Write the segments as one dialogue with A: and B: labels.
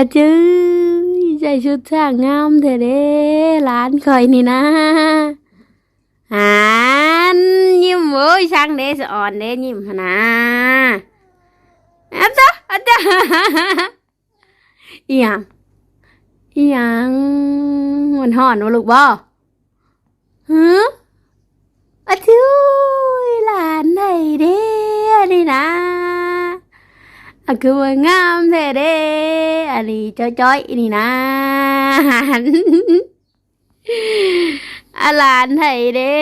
A: อะจื้อใส่ชุดช่างงามเถอะเด้ร้านคอยนี่นะหานยิ้มโอ้ยช่างเด้สอ่อนเด้ยิ้มนะอะจ้ะอะจ้ะอีหยังอีหยังมันห่อนวะลูกบ่ฮึอะจื้อหลานไหนเด้อนี่นะ อะคือว่างามแท้เด้อันนี้จ้อยๆนี่นะหันอาหลานไทยเด้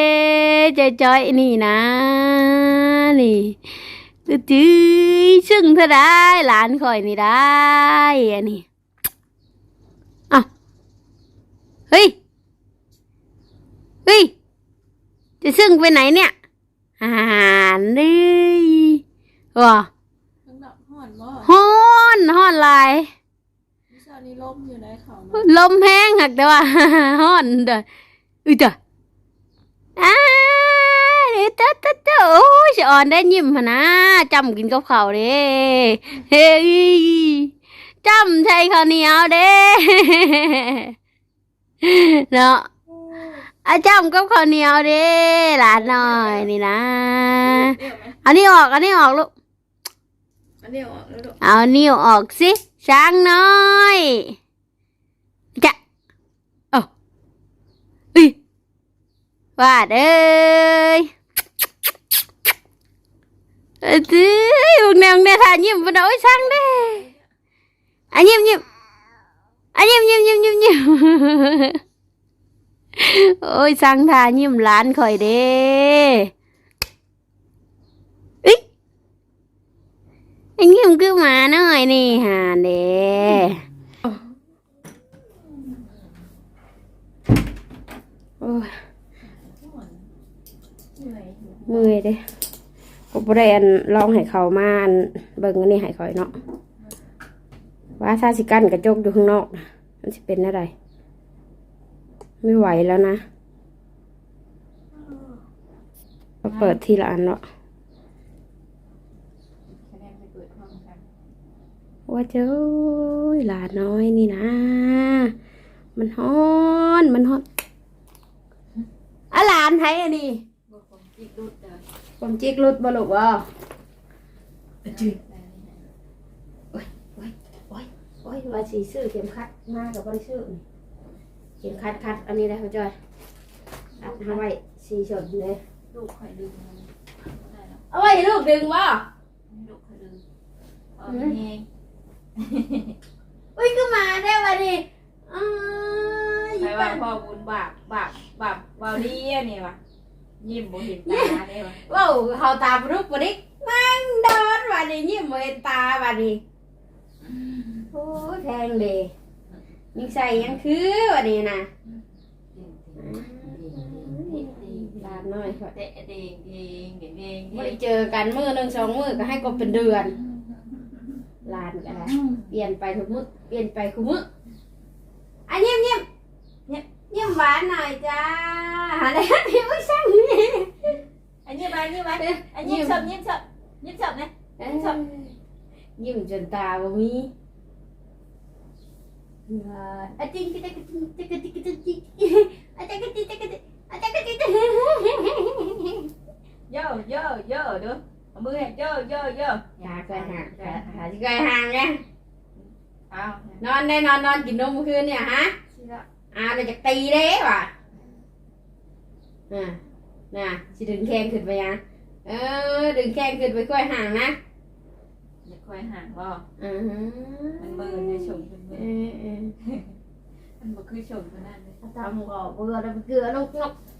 A: จ้อยๆนี่นะ นี่จื้อซึ่งเธอได้หลานคอยนี่ได้อันนี้อะเฮ้ยเฮ้ยจะซึ่งไปไหนเนี่ยอาหารเลยว้า
B: ข้างนอกห่อน บ่
A: ฮ้อนฮ้อนหลาย
B: วิชานี้ล่มอยู่ในเขานะ
A: ลมแห้งหักแต่ว่า ฮ้อนเด้ออุ้ยเด้ออ้ายเต้อเต้อเต้อโอ้ยสะอ่อนได้ยิ้มหนนะจำกินกับข้าวเด้เฮ้ยจำใช่ข้าวเหนียวเด้เนาะอาจำกับข้าวเหนียวเด้หลานหน่อยนี่นะ
B: เดี๋ยวไหม
A: อันนี้ออก อันนี้ออกลูก เอานิ้วออกสิ ช้างน้อยจะเอาอุ้ยวาดเอ้ยเอ้ยตื้อพวกแนวเนี่ยทานยิ้มปะเนาะโอ้ยช้างเด้อันยิ้มยิ้มอันยิ้มยิ้มยิ้มยิ้มยิ้มโอ้ยช้างทานยิ้มหล้านคอยเด้เอ้ย อันนี้มันคือหมาหน่อยนี่ฮะเด้โอ้ย
B: เหนื่อยอยู่
A: เมื่อยเด้ผมบ่ได้อันลองให้เขามาอันเบิ่งอันนี้ให้คอยเนาะว่าถ้าสิกั้นกระจกอยู่ข้างนอกนะมันสิเป็นอะไรไม่ไหวแล้วนะมาเปิดทีละอันเนาะ
B: คะแนนไปเปิดห้องกัน
A: ว่าเจ้ยหลานน้อยนี่นะ มันฮ้อนมันฮ้อนอะหลานไทยอันนี้
B: บอกผมจิกรุดเด้อ
A: ผมจิกรุดบ่ลูกว่า
B: จืด
A: โอ้ยว่าสีซื้อเข็มขัดมากับบ่ได้ซื้อนี่เข็มขัดคัดอันนี้ได้เขาจ้อยอัดเอาไว้สีสดเลย
B: ลูกคอยดึงมันได้แล้ว
A: เอาไว้ให้ลูกดึงบ่
B: ลูกคอยดึงเอาเอง
A: อุ้ยคือมาได้วันนี้อ้าย
B: ใครว่าพ่อบุญบาปบาปบาปบาลีอันนี่วะยิ้มบ่เห็นตาเนี่ยวะ
A: ว้าวเขาตาปลุกบ่ดินั่งดอนวันนี้ยิ้มบ่เห็นตาวันนี้โอ้ยแพงเลยยังใส่ยังคือวันนี้นะลาดน้อยค่ะ
B: เตะเด้งเด้งเด้งเด้ง
A: ไม่ได้เจอกันมือหนึ่งสองมือก็ให้ก็เป็นเดือน ลานกันละเปลี่ยนไปทุกมือเปลี่ยนไปทุกมืออะเยี่ยมเยี่ยมเยี่ยมเยี่ยมหวานหน่อยจ้าอะไรพี่ผู้ช่างนี่
B: อันนี้ไปนี่ไปอันนี้ชอบยิ้มชอบยิ้มชอบนะ
A: เอ้ยยิ้มจนตาบ่มีอะจริงจิกจิกจิกจิกจิกจิกอะจิกจิกจิกจิกอะจิกจิกจิก
B: โย่โย่โย่ดู เอามือให้โย่โย่โย่
A: อย่าเคยห่างอย่าหาที่เคยห่างไง
B: เอา
A: นอนได้นอนนอนกินนมเมื่อคืนเนี่ยฮะ
B: สิละ
A: อ่าเราจะตีเด้ว่ะอ่าน่ะสิดึงแข้งขึ้นไปยังเออดึงแข้งขึ้นไปค่อยห่างนะ
B: อย่าคอยห่างบ่
A: อือฮึ
B: มันมือจะชมเป็นมื
A: เอ
B: อ
A: อเออ
B: มันบ่คือชมคนนั้นเลย
A: ทำก็เบื่อแล้วเกลือนกนกอืม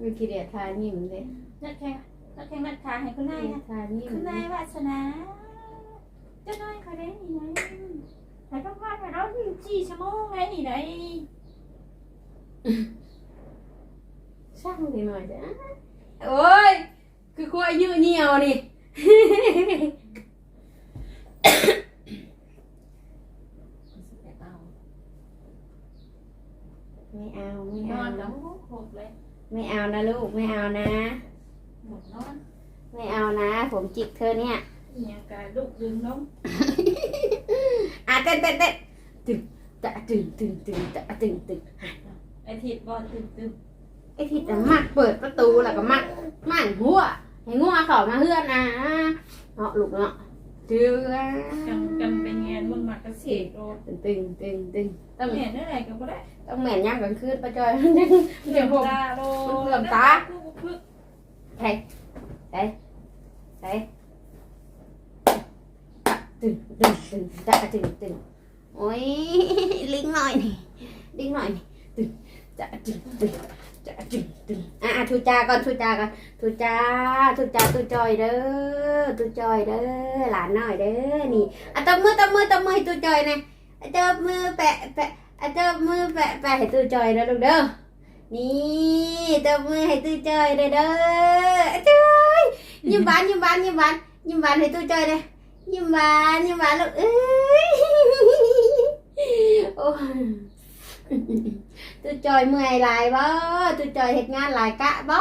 A: เป็นขี้เดียดทายิ้มเลย
B: นัดแข่งนัดแข่งนัดขาให้คุณนายนะ
A: ทายิ้ม
B: คุณนายวาสนาเจ้าน้อยเขาได้นี่นะแต่ต้องว่าไปเราสี่ชั่วโมงไงนี่ไหน
A: ช่างดีหน่อยจ้ะโอ้ยคือคุยยืดเหี่ยวนี่ ไม่เอาไม่
B: น
A: เอา
B: อนแล้วหกเลย
A: ไม่เอานะลูกไม่เอานะ
B: หมดนอน
A: ไม่เอานะ ผมจิกเธอเนี่ย
B: เนี่ยกาลูกดึงน้อง
A: อะเต้นเต้นเต้นตึงตะตึงตึงตึงตะตึงตึง
B: ไอทิดบอลตึมตึม
A: ไอ้ที่จะมักเปิดประตูแล้วก็มักม่านหัวให้งัวเข้ามาเฮือนนะเนาะลูกเนาะเจือ
B: กันกันเป็นงานมันมากระเสกโดน
A: ตึงตึงตึงตึงต้อง
B: แม่ได้ไรก็บ่ได้
A: ต้องแม่นย่างกลางคืนป้าจอย
B: เห
A: เดี๋
B: ลี่
A: ย
B: ยวม
A: ผม
B: ตาโด
A: เหลื่อมตา
B: พึก
A: ใส่ใส่ใส่ตึงตึงตึงตะตึงตึงโอ้ยลิงหน่อยนี่ลิงหน่อยนี่ตึงจะตึงตึงจะตึงตึง อะอะทุจาก่อนทุจาก่อนทุจาทุจาตุจอยเด้อตุจอยเด้อหลานหน่อยเด้อนี่อะตบมือตบมือตบมือให้ตุจอยน่อยอะตบมือแปะแปะอะตบมือแปะแปะให้ตุจอยเด้อลูกเด้อนี่ตบมือให้ตุจอยเด้อเด้ออะจอยยิ้มหวานยิ้มหวานยิ้มหวานยิ้มหวานให้ตุจอยเด้อยิ้มหวานยิ้มหวานลูกเอ้ยโอ้ ตุจอยเมื่อยหลายบ่ตุจอยเฮ็ดงานหลายกะบ่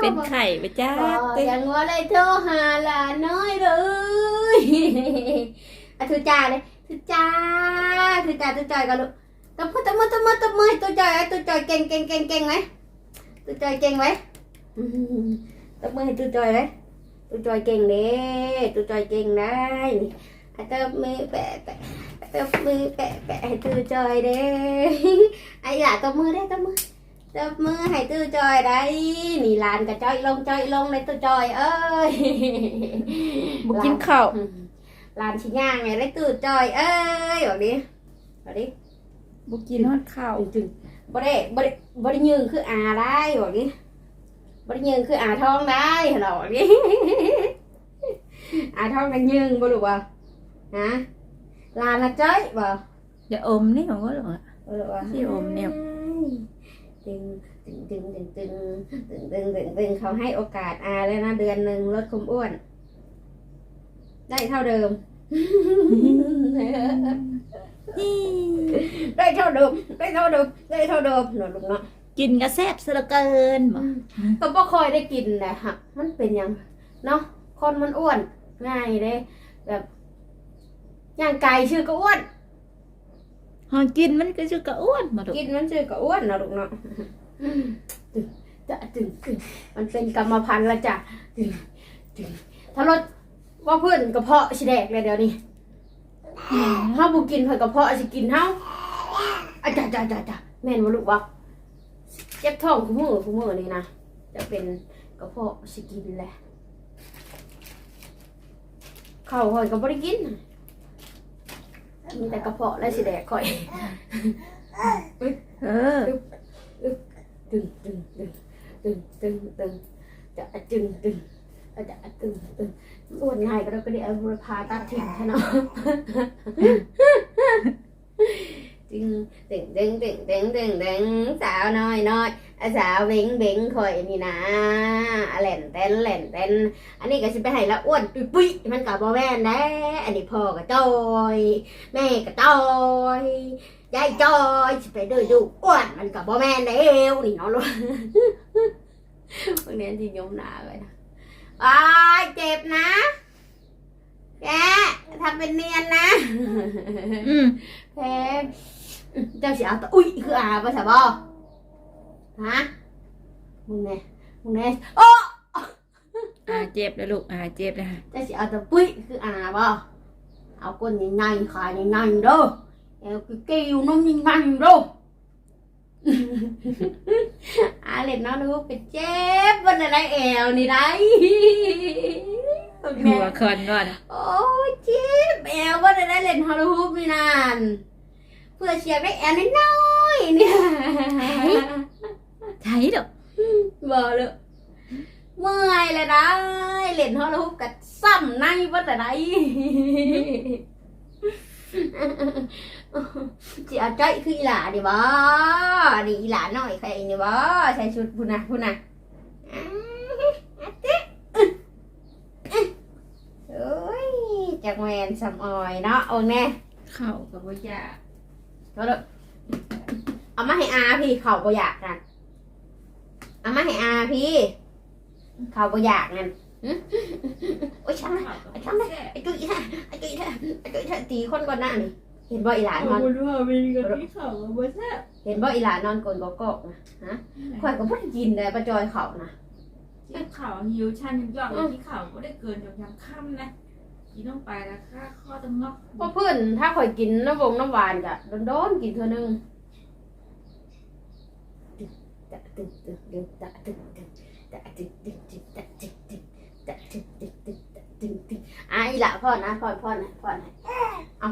B: เป็นไข่ไปจ้า
A: บ่ยังว่าได้โทรหาหลานน้อยเลยอะตุจาเลยตุจาตุจาตุจอยกันลูกตบมือตบมือตบมือตบมือให้ตุจอยให้ตุจอยเก่งเก่งเก่งเก่งไหมตุจอยเก่งไหมอืมตบมือให้ตุจอยเลยตุจอยเก่งเด้ตุจอยเก่งได้อะตบมือแปะแปะ ตบมือแปะแปะให้ตุจอยเด้ไอ้หล่ะตบมือได้ตบมือตบมือให้ตู้จอยได้นี่หลานกับจอยลงจอยลงในตู้จอย เอ้ย
B: บุกินข้าว
A: อืมหลานชิย่างไงได้ตู้จอย เอ้ยบอกดิบอกดิ
B: บุกินฮอดข้าว
A: จึงๆบ่ได้บ่ได้บ่ได้ยืงคืออาได้บอกดิบ่ได้ยืงคืออาทองได้เหรอบอกดิอาทองกันยืงบ่รู้บ่ฮะห ลานละจ้อยบ่
B: อย่าอมนี่ของก็หรอ
A: เออว่ะ
B: ที่อมเนี่ย
A: ตึงตึงตึงตึงตึงตึงตึงตึงตึงเขาให้โอกาสอาแล้วนะเดือนหนึ่งลดความอ้วน ได้เท่าเดิม ได้เท่าเดิมได้เท่าเดิมได้เท่าเดิมหนูลุงเนาะ
B: กินกระแซบซะเหลือเกินบ่
A: ก็บ่ค่อยได้กินแหละฮะมันเป็นหยังเนาะคนมันอ้วนง่ายเลยแบบ ย่างไก่ชื่อก็อ้วน
B: หอกินมันก็จะกระอ้วนมาดู
A: กินมันชื่อก็อ้วนนะลูกเนาะตึงจะตึงตึงมันเป็นกรรมพันธุ์ละจ้ะตึงตึงถ้ารถว่าเพื่อนกระเพาะสิแดกเลยเดี๋ยวนี้เฮาบ่กินเพิ่นกระเพาะสิกินเฮาอาจ้าจ้าจ้าจ้าแม่นบ่ลูกว่าเจ็บท้องคุมื้อคุมื้อนี่นะจะเป็นกระเพาะสิกินแหละข้าวหอยก็บ่ได้กิน มีแต่กระเพาะและสิแดกข่อย
B: เออ
A: ตึงตึงตึงตึงตึงตึงจะตึงตึงจะตึงตึงอ้วนง่ายก็เราก็ได้เอาบุรพาตัดทิ้งใช่เนาะตึงตึงตึงตึงตึงตึงตึงสาวน้อยน้อย สาวเบ่งเบ่งข่อยนี่นะแหล่นเต้นแหล่นเต้นอันนี้ก็สิไปให้ละอ้วนปุยปุยมันกับบ่แม่นแน่อันนี้พ่อก็จอยแม่ก็จอยยายจอยสิไปเดินดูอ้วนมันกับบ่แม่นแล้วนี่เนาะลูกบางเนี้ยที่ยมหนาเลยนะอ้ายเจ็บนะแกทำเป็นเนียนนะ
B: อืม
A: แพงเจ้าสิเอาตัวอุ้ยคืออาภาษาบ่ ฮะมึงเนี่ยมึงเนี่ยโอ้
B: อ่าเจ็บแล้วลูกอ่าเจ็บแล้ว
A: เจ้าสิเอาตัวปุ้ยคืออาบ่เอาก้นใหญ่ๆขาใหญ่ๆเด้อเอวคือกิ้วน้ำใหญ่ๆเด้ออาเล็ดน้องลูกไปเจ็บวันอะไรแอวนี่ได้
B: หัวคอนก่อน
A: โอ้ยเจ็บแอววันอะไรเล่นฮอลลูปนี่นาน เพื่อเชียร์ได้แอวน้อยๆเนี่ย
B: ไทยดอก
A: บ่เลยเมื่อยเลยได้เรียนฮอลลูกกับซ้ำในว่าแต่ไหนจีเอาใจคืออีหลาดิบ่นี่อีหลาหน่อยใครนี่บ่ใส่ชุดพูนะพูนะโอ้ยจักแมนสำออยเนาะโอ้แน่
B: เข่ากับวิญญาณ
A: เอามาให้อาพี่เข่าก็อ
B: ยากกัน
A: đó được ở mắt hay à thì khẩu bò dạc nè ở mắt hay à thì khẩu bò dạc nè โอ้ยช่าง
B: ข้าว
A: ไอ้ช่างนะไอ้ตุ้ยนะไอ้ตุ้ยนะไอ้ตุ้ยนะตีคนก่อนหน้านี่เห็นบ่อีหลานนอน
B: คุณว่ามีกับที่เขาบ่แซ่บ
A: เห็นบ่อีหลานนอนกลนกอกๆนะฮะข่อยก็บ่ได้กินเลยประจอยเขานะ
B: ที่เขาหิวชันยอดที่เขาก็ได้เกินจนยำค่ำนะกินลงไปแล้วค่าข้อต้องนอก
A: เพราะเพื่อนถ้าข่อยกินน้ำวงน้ำหวานก็โดนๆกินเท่านึง ตะตึกตึกตึกตะตึกตึกตะตึกตึกตึกตะตึกตึกตะตึกตึกตึกตะตึกตึกอะอีหละพ่อนะพ่อพ่อนะพ่อนะเอ้า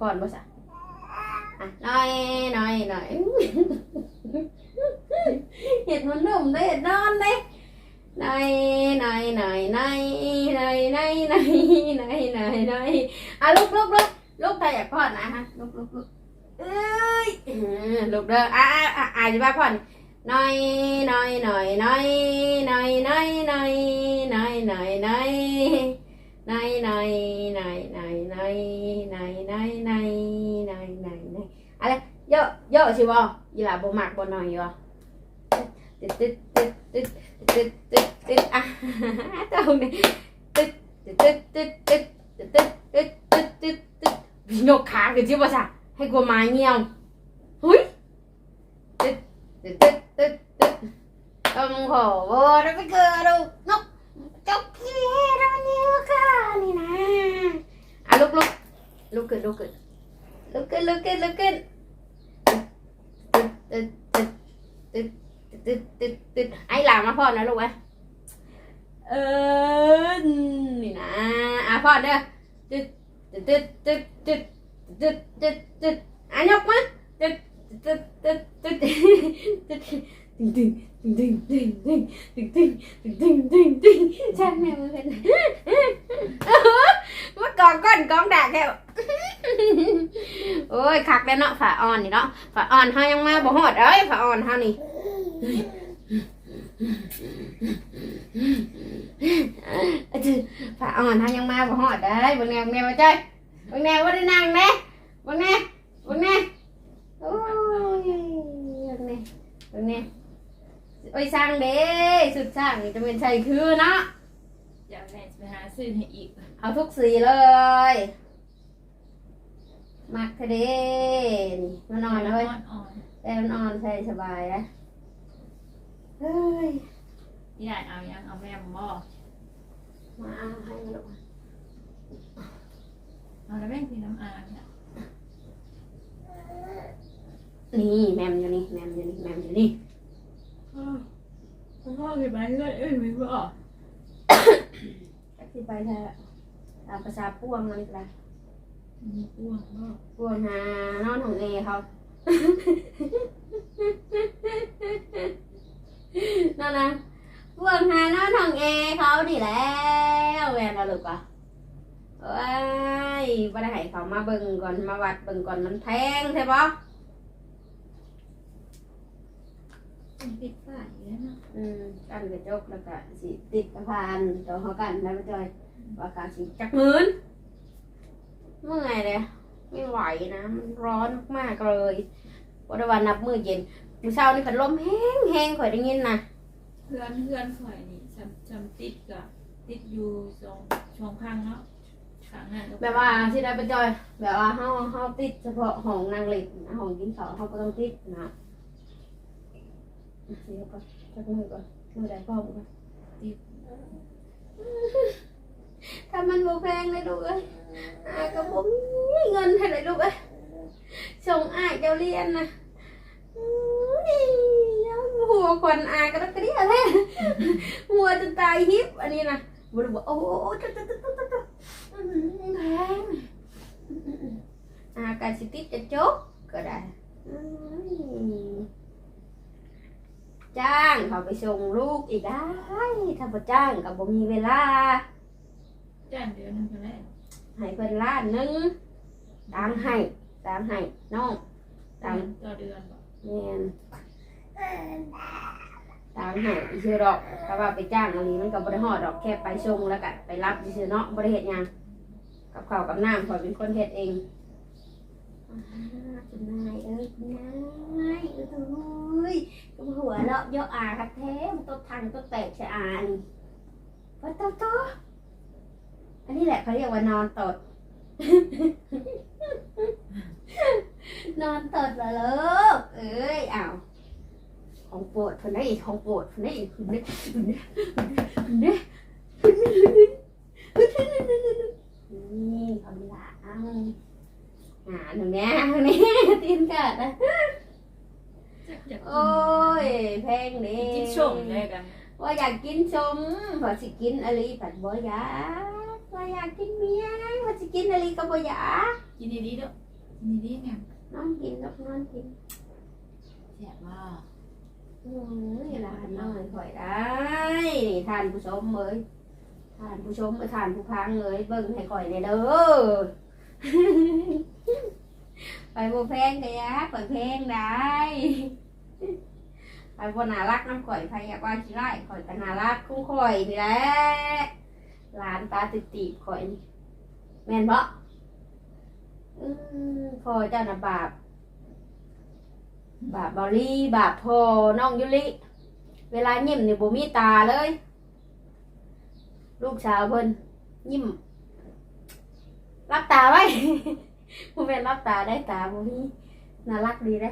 A: พ่อบ่ซะอะน้อยน้อยน้อยเห็ดมันนุ่มได้เห็ดนอนได้น้อยน้อยน้อยน้อยน้อยน้อยน้อยน้อยน้อยน้อยอะลุกลุกลุกลุกถ้าอยากพ่อนะฮะลุกลุกลุกเอ้ยเออลุกเด้ออะอะอะอะจะบ้าพ่อน อยน้อยน้อยน้อยน้อยน้อยน้อยน้อยน้อยน้อยน้อยน้อยน้อยน้อยน้อยน้อยน้อยน้อยน้อยน้อยอะไรเย ตึ๊ดตึ๊ดตึ๊ดตึ๊ดต้องขอวอนไปเกิดลูกนกจกขี้เรานิ้วค่ะนี่นะอะลุกลุกลุกขึ้นลุกขึ้นลุกขึ้นลุกขึ้นลุกขึ้นตึ๊ดตึ๊ดตึ๊ดตึ๊ดตึ๊ดตึ๊ดไอ้หลามาพ่ดนะลูกไอ้เออนี่นะอะพ่อเด้อตึ๊ดตึ๊ดตึ๊ดตึ๊ดตึ๊ดตึ๊ดตึ๊ดอะยกมาตึ๊ด ตึ๊ดตึ๊ดตึ๊ดตึ๊ดดตึ๊ดตึ๊ดตึ๊ดตึ๊ดตึ๊ดตึ๊ดตึ๊ดตึ๊ดตึ๊ดตึ๊ดตึ๊ดช่างแม่มือเป็นมากองก้อนกองด่าแค่โอ้ยคักแล้วเนาะฝาอ่อนนี่เนาะฝาอ่อนเฮายังมาบ่ฮอดเอ้ยฝาอ่อนเฮานี่ฝาอ่อนเฮายังมาบ่ฮอดเอ้ยเบิ่งแนวแนวมาจ้อยเบิ่งแนวบ่ได้นั่งแน่เบิ่งแน่เบิ่งแน่ โอ้ยเบิ่งแน่เบิ่งแน่โอ้ยสร้างเด้สุดสร้างนี่จะเป็นใส่คือเนาะ
B: อยากแม่ไปหาซื้อให้อีก
A: เอาทุกสีเลยมักทะเดนี่มันนอนนะเว้ย
B: อ่อน
A: แต่มันนอนใส่สบายนะเฮ้ย
B: ๆยายเอายังเอาแม่บ่
A: มาเอาให้มันลูก
B: เอาแล้วแม่กินน้ำอาเนี่ย
A: นี่แมมอยู่นี่แมมอยู่นี่แมมอยู่นี่
B: พ่อเคยไปเพื่อนเอ้ยไม่บอก
A: ก็สิไปเถอะตามภาษาพ่วงนั่นแหละ
B: มีอ้วงก็
A: พ่วงหานอนของเอเขานั่นนะพ่วงหานอนของเอเขาดีแล้วแวนเราลูกอะเอ้ยบ่ได้ให้เขามาเบิ่งก่อนมาวัดเบิ่งก่อนมันแพงใช่ปะ
B: ติดป้ายแล้วเนาะ
A: อืมกันกระจกแล้วก็สิติดกระพานต่อเขากันแล้วไปจอยว่าการสิจักหมื่นเมื่อยเลยไม่ไหวนะมันร้อนมากเลยวันวันนับมือเย็นมื้อเช้านี่พัดลมแห้งแห้งข่อยได้ยินนะ
B: เพื่อนเพื่อนข่อยนี่จำจำติดกับติดอยู่สองช่องข้างเนาะข้างนั้นก็
A: แบบว่าที่ได้ไปจอย แบบว่าเฮาเฮาติดเฉพาะห้องนางเล็กนะห้องกินข้าวเฮาก็ต้องติดนะ เดี๋ยวก่อนจักมือก่อนมือใดพ่อมือก่อน
B: ติด
A: ถ้ามันบ่แพงเลยลูกเอ้ยอายก็บ่มีเงินให้เลยลูกเอ้ยส่งอายเจ้าเรียนนะอุ้ยยังหัวคนอายก็ต้องกระเดียแท้หัวจะตายฮิปอันนี้นะบ่ได้บอกโอ้โหตุ๊ดตุ๊ดตุ๊ดตุ๊ดตุ๊ดอื้อหือแพงอากาสิติดจะจกก็ได้อื้อ จ้างเขาไปส่งลูกอีกได้ถ้าบ่จ้างก็บ่มีเวลา
B: จ้างเดือนหนึงเท่าไหร่
A: ให้เพิ่นล้านหนึงตามให้ตามให้น้องตาม
B: ต่อเดือนบ่
A: แม่นตามให้อีชื่อดอกถ้าว่าไปจ้างอันนี้มันก็บ่ได้ฮอดดอกแค่ไปส่งแล้วก็ไปรับซื่อๆเนาะบ่ได้เฮ็ดหยังกับข้าวกับน้ำข่อยเป็นคนเฮ็ดเองอ่าคุณนายเอ้ยคุณนายเอ้ยก็ หัวเราะเยาะอาครับแท้มันตบทางตบแตกใช่อานี่ปะโตโตอันนี้แหละเขาเรียกว่านอนตด นอนตดเหรอลูกเอ้ยอ้าวของโปรดคนนี้อีกของโปรดคนนี้อีกคนนี้คนนี้คนนี้นี่เขาไม่ละอ้าวหาหนูเนี้ยหนูเนี้ยตีนกัดนะ
B: อยาก
A: โอ้ยแพงเด้
B: กินชมเลยกัน
A: ว่าอยากกินชมพอสิกินอะไรผัดบ่อยากว่าอยากกินเมียว่าสิกินอะไรก็บ่อยาก
B: กินดีๆเด้อกินดีๆเนี่ย
A: น้องกินกับน้องกิน
B: แซ่บว่า
A: อืมหลานน้อยข่อยได้นี่ทานผู้ชมเอ้ยทานผู้ชมเอ้ยทานผู้พังเอ้ยเบิ่งให้ข่อยในอยเด้อ ไปบ่แพงก็อยากข่อยแพงได้ไปบ่น่ารักน้ำข่อยไผอยากว่าขี้ไล่ข่อยก็น่ารักคุ้งข่อยนี่แหละหลานตาติดตีบข่อยนี่แม่นบ่อืมพ่อเจ้าน่ะบาปบาปบอลี่บาปพ่อน้องยุลิเวลายิ้มนี่บ่มีตาเลย ลูกสาวเพิ่นยิ้มรับตาไว้ ผู้เป็นรับตาได้ตาบ่มีน่ารักดีเด้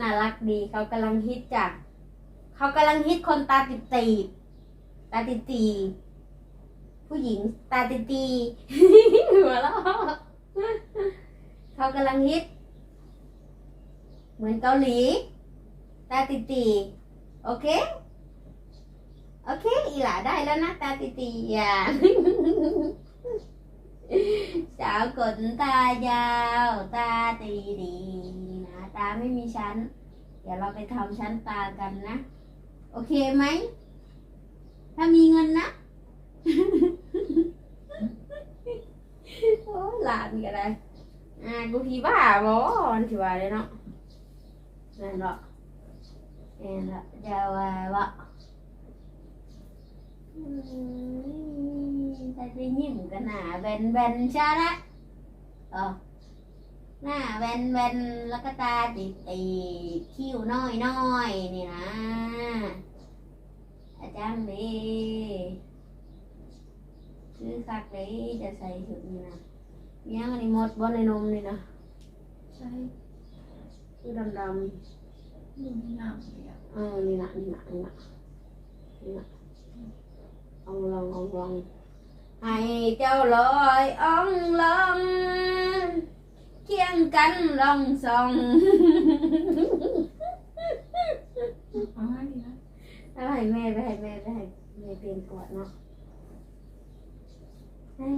A: น่ารักดีเขากำลังฮิตจ้ะเขากำลังฮิตคนตาติดตีตาติดตีผู้หญิงตาติดตีหัวเราะเขากำลังฮิต เหมือนเกาหลี ตาติตีโอเคโอเค อีหล่าได้แล้วนะ ตาติตีอะ สาวขนตายาว ตาตีดีนะตาไม่มีชั้น เดี๋ยวเราไปทำชั้นตากันนะ โอเคไหม ถ้ามีเงินนะ โอ้หลานก็ได้อ่ากูพี่บ้าบอนที่ว่าเลยเนาะนั่นแหละนั่นหละจะว่าว่าอืม แต่จะยิ้มกันหน้าแบนแบนๆชาละเออหน้าแบนแบนๆแล้วก็ตาตีตีๆคิ้วน้อยน้อยๆนี่นะอาจารย์ดีคือคักเลยจะใส่ชุดนี้นะยังอันนี้หมดบนในนมนี่นะ
B: ใช่
A: คือดำดำ
B: ดูไม่งามเลยอะ
A: เออนี่นะนี่นะนี่นะนี่นะ เองลองเองลองให้เจ้าลอยเองลองเคียงกันลองส่อง
B: เอาให้ดีนะ
A: เอาให้แม่ไปให้แม่ไปให้แม่เป็นกอดเนาะให้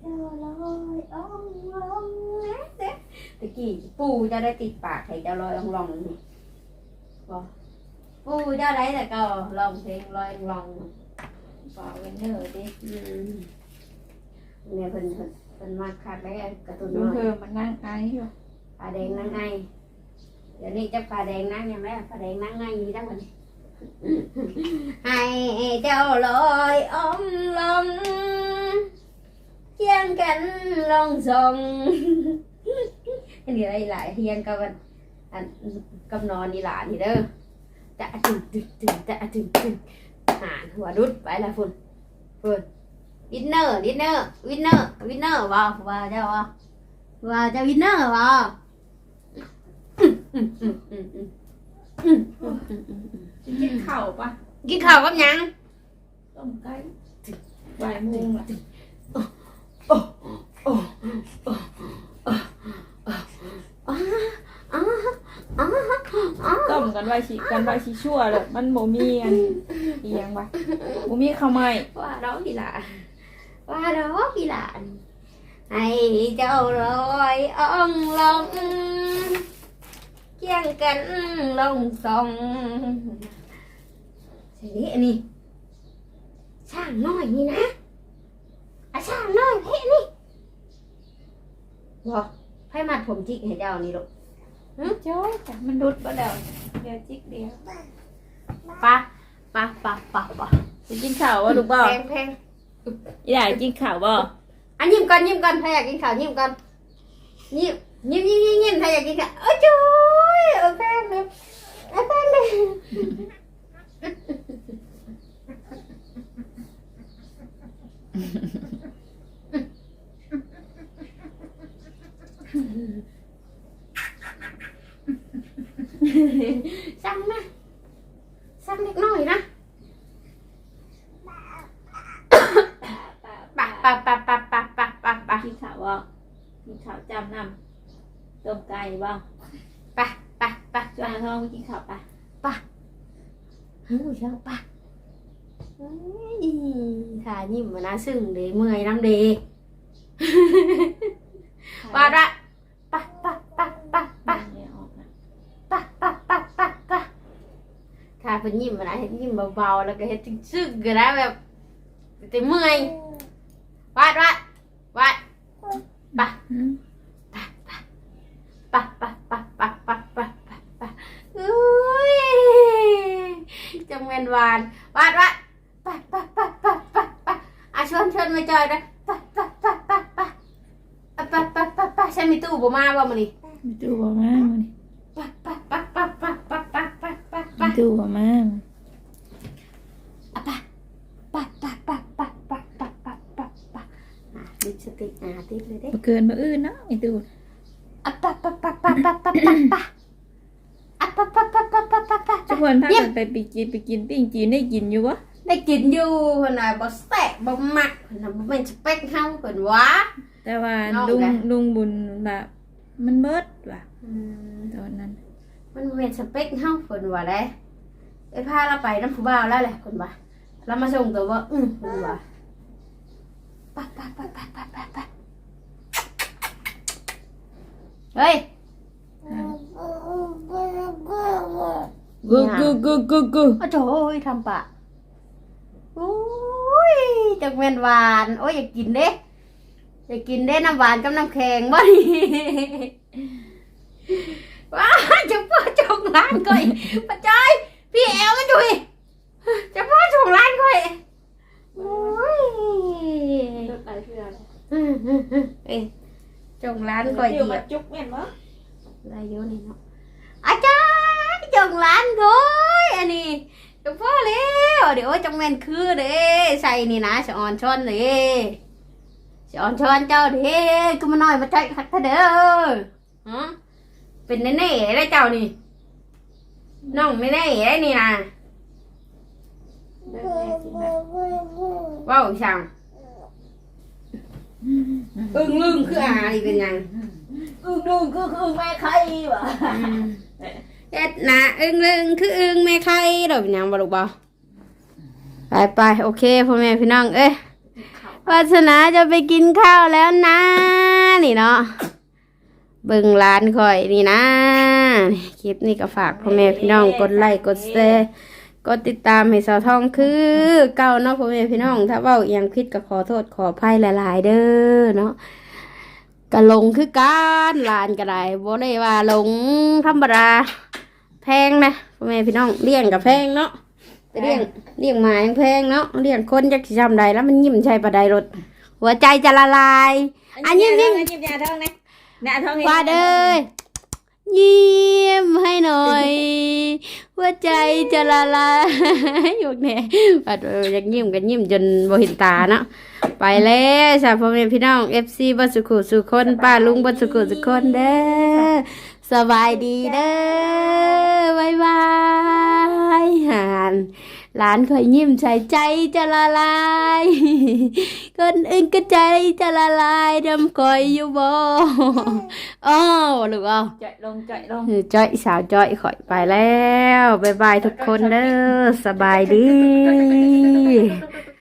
A: เจ้าลอยเองลองนะเด็กตะกี้ปู่จะได้ติดปากให้เจ้าลอยเองลองปู่จ้าได้แต่ก็ลองเพลงลอยเอง ลอง
B: ฝากเวนเนอร์ดิ
A: อืมเนี่ยเพิ่นเพิ่นเพิ่นมาคักได้การ์ตูน
B: ดู
A: น้อย
B: เธอมันนั่งไออยู่
A: ปลาแดงนางไงเดี๋ยวนี้จะปลาแดงนางยังไงปลาแดงนางไงมีทั้งหมดให้เจ้าลอยอ้อมลมเที่ยงกันลองส่งอันนี้อะไรหลายเที่ยงกับอันอันกับนอนนี่หลานนี่เด้อจะตึงตึงตึงจะตึงตึง หานหัวดุดไปละฝุ่นฝุ่นวินเนอร์วินเนอร์วินเนอร์วินเนอร์ว้าวว้าวเจ้าว้าวว้าวเจ้าวินเนอร์ว้าว
B: จะกินข้าวปะ
A: กินข้าวกับหยัง
B: ต้มไก่บ่ายโมงละ ต้มกันไว้ชิกันไว้ชิชั่วเลยมันโมมีอันเอียงปะโมมีข้าวไหม้
A: ว่า đó พี่หลานว่า đó พี่หลานให้เจ้าลอยอ่องลงเคียงกันลงสองทีนี้อันนี้ช่างน้อยนี่นะอะช่างน้อยเพ่นี่บอกให้มัดผมจิกให้เจ้านี่ลูก
B: จ้อยจ้ะมันดุดบ่แล้วเดี๋ยวจิกเดียว
A: ปะปะปะปะปะ
B: จะกินข้าววะลูกบ่
A: แพงแพง
B: อยากกินข้าวบ่
A: อันยิ้มก่อนยิ้มก่อนถ้าอยากกินข้าวยิ้มก่อนยิ้มยิ้มยิ้มยิ้มยิ้มถ้าอยากกินข้าวเอ้ยจุ๊ยเออแพงเลยเออแพงเลย สั่งนะสั่งเล็กน้อยนะปะปะปะปะปะปะปะปะ
B: กินข้าวบ่กินข้าวจำนำต้มไก่บ่
A: ปะปะปะ
B: ชวนท้องไปกินข้าวไป
A: หูเชียวปะเฮ้ยขายิ้มมานะซึ่งเดเมื่อยน้ำเดว่าละปะปะปะปะปะ
B: เนี่ยออกนะ
A: ปะปะปะปะปะค่ะ เป็นยิ้มนะเห็นยิ้มเบาๆแล้วก็เห็นซึ้งๆก็ได้แบบแต่เมื่อยวาดวาดวาดปะปะปะปะปะปะปะปะปะปะปะอุ้ยจังเวนวานวาดวาดปะปะปะปะปะปะอะชวนชวนมาจอยนะปะปะปะปะปะปะปะปะปะปะฉันมีตู้บ่มาบ่มานี่
B: มีตู้บ่มามื้อ
A: ปะ
B: มี
A: ปะ
B: ตู้บ่มา
A: อะปะปะปะปะปะปะปะปะปะปะอะลิปสติกอะติดเลยเด้
B: บ่เกินมื้ออื่นเนาะมีตู้
A: อะปะปะปะปะปะปะปะปะอะปะปะปะปะปะปะปะ
B: ทุกคนพากันไปปีกินไปกินปิ้งจีนได้กินอยู่บ่
A: ได้กินอยู่เพิ่นน่ะบ่แซ่บบ่มักเพิ่นน่ะบ่แม่นสเปคเฮาเพิ่นว่า
B: แต่ว่า
A: น้อง
B: ลุง
A: แหละ
B: ลุงบุญแบบมันเบิดว่ะ
A: อืม
B: ตอนนั้น
A: มันบ่แม่นสเปคเฮาเพิ่นว่าได้ ไปพาเราไปนำผู้บ่าวแล้วแหละเพิ่นว่าเรามาส่งตัวว่าอือเพิ่นว่าปะปะปะปะปะปะปะเฮ้ย
B: กูกูกูกูกู
A: โอ้โหทำปะโอ้ยจักแม่นหวานโอ้ยอยากกินเด้อยากกินเด้น้ำหวานกับน้ำแข็งบ่นี่ว้าจะพ่อจงร้านก่อยป้าจอย พี่แอลมาจุยจะพ่อจงร้านก่อยโอ้ย
B: รถอะไรเพื่อน
A: เอ้ยจงร้านก่อยเห
B: ยู่
A: ยี
B: มาย
A: บ
B: จุกแม่นบ่
A: อะไรเยอะนี่เนาะอาจารย์จงร้านก่อยอันนี้จะพ่อเร็วเดี๋ยวจงแม่นคือเด้ใส่นี่นะสะออนช้อนเด้สะออนช้อนเจ้าเด้ก็มาหน่อยมาใจคักเถอะเด้อฮะเป็นแน่ๆได้เจ้านี่ น้องไม่แน่ได้นี่นะ
B: เดินแม่สิมา
A: ว้าวช่างอึ้งลึงคืออาอีเป็นยัง
B: อึ้งดูคือคือแม่ใครวะ
A: เอ็ดนะอึ้งลึงคืออึ้งแม่ไข่ดอกเป็นหยังบ่ลูกบ่ไปไปโอเคพ่อแม่พี่น้องเอ้ยวาสนาจะไปกินข้าวแล้วนะ นี่เนาะเบิ่งร้านข่อยนี่นะ คลิปนี้ก็ฝากพ่อแม่พี่น้องกดไลค์กดแชร์กดติดตามให้สาวทองคือ เก่าเนาะพ่อแม่พี่น้อง ถ้าเว้าอหยังผิดก็ขอโทษขออภัยหลาย ๆ เด้อเนาะก็ลงคือการลานก็ได้บ่ได้ว่าลงธรรมดาแพงนะพ่อแม่พี่น้องเลี้ยงกับแพงเนาะแต่เลี้ยงเลี้ยงหมายังแพงเนาะเลี้ยงคนจักสิจำได้แล้วมันยิ้มใช่ปะไดรถหัวใจจะละลาย อันยิ้มยิ้ม
B: ยิ้มยาท้องนะหน้าท้อง
A: ว่าเด้อ ยิ้มให้หน่อยหัวใจจะละลายอยู่เนี่ยปัดเอออยากยิ้มกันยิ้มจนบ่เห็นตาเนาะไปแล้วสาวพ่อแม่พี่น้อง FC บัสุขุสุคนป้าลุงบัสุขุสุคนเด้อสบายดีเด้อบายบายหาน หลานคอยยิ้มใส่ใจจะละลาย คนอื่นก็ใจจะละลายดำคอยอยู่บ่อ้าวลูกอ้าว
B: จ่อยลงจ่อยลง
A: จ้อยสาวจ้อยข่อยไปแล้วบายบายทุกคนเด้อสบายดี